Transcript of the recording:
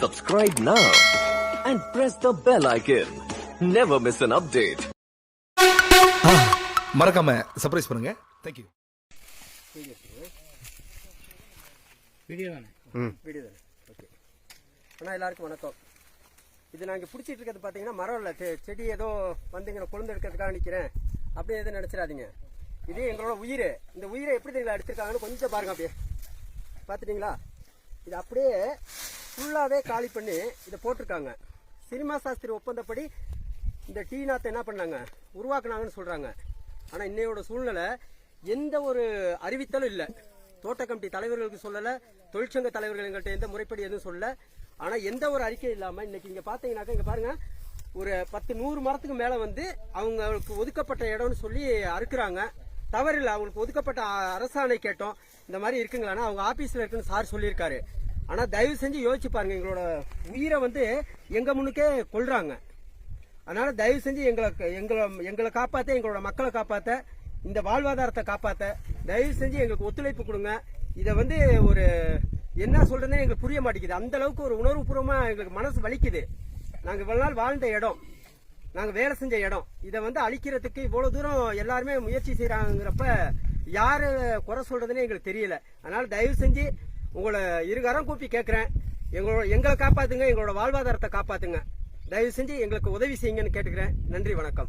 subscribe now and press the bell icon. Never miss an update. மறக்காம surprise பண்ணுங்க. Video தானே? Video தானே? Okay அண்ணா எல்லாருக்கும் வணக்கம். இது நாங்கள் பிடிச்சிட்டு இருக்கிறது பார்த்தீங்கன்னா மரம் இல்லை. செடி ஏதோ வந்து இங்கே கொழுந்து எடுக்கிறதுக்காக நிற்கிறேன் அப்படியே எதுவும் நினச்சிடாதீங்க. இது எங்களோட உயிர். இந்த உயிரை எப்படி தெரியுங்களா எடுத்திருக்காங்கன்னு கொஞ்சம் பாருங்க அப்படியே. பார்த்துட்டீங்களா இது அப்படியே ஃபுல்லாகவே காலி பண்ணி இதை போட்டிருக்காங்க. சினிமா சாஸ்திரி ஒப்பந்தப்படி இந்த டீ நாத்தை என்ன பண்ணாங்க? உருவாக்குனாங்கன்னு சொல்கிறாங்க ஆனால் இன்னையோட சூழ்நிலை எந்த ஒரு அறிவித்தலும் இல்லை. தோட்ட கமிட்டி தலைவர்களுக்கு சொல்லலை தொழிற்சங்க தலைவர்கள் எங்கள்கிட்ட எந்த முறைப்படி எதுவும் சொல்லலை. ஆனால் எந்த ஒரு அறிக்கை இல்லாமல் இன்னைக்கு இங்கே பார்த்தீங்கன்னாக்கா இங்கே பாருங்க ஒரு பத்து நூறு மரத்துக்கு மேலே வந்து அவங்களுக்கு ஒதுக்கப்பட்ட இடம்னு சொல்லி அறுக்கிறாங்க. தவறில்லை அவங்களுக்கு ஒதுக்கப்பட்ட அரசாணை கேட்டோம். இந்த மாதிரி இருக்குங்களான்னா அவங்க ஆஃபீஸில் இருக்குன்னு சார் சொல்லியிருக்காரு. ஆனால் தயவு செஞ்சு யோசிச்சு பாருங்க எங்களோட உயிரை வந்து எங்கள் முன்னுக்கே கொள்றாங்க அதனால் தயவு செஞ்சு எங்களை எங்களை எங்களை காப்பாற்ற எங்களோட மக்களை காப்பாற்ற இந்த வாழ்வாதாரத்தை காப்பாற்ற தயவு செஞ்சு எங்களுக்கு ஒத்துழைப்பு கொடுங்க. இதை வந்து ஒரு என்ன சொல்றதுன்னு எங்களுக்கு புரிய மாட்டேங்குது. அந்த அளவுக்கு ஒரு உணர்வுபூர்வமாக எங்களுக்கு மனசு வலிக்குது. நாங்கள் இவ்வளவு நாள் வாழ்ந்த இடம். நாங்கள் வேலை செஞ்ச இடம். இதை வந்து அழிக்கிறதுக்கு இவ்வளோ தூரம் எல்லாருமே முயற்சி செய்கிறாங்கிறப்ப யார் குறை சொல்றதுன்னு எங்களுக்கு தெரியல. அதனால் தயவு செஞ்சு உங்களை இருகாரம் கூப்பி கேட்குறேன் எங்களோட எங்களை காப்பாற்றுங்க எங்களோட வாழ்வாதாரத்தை காப்பாத்துங்க. தயவு செஞ்சு எங்களுக்கு உதவி செய்யுங்கன்னு கேட்டுக்கிறேன். நன்றி வணக்கம்.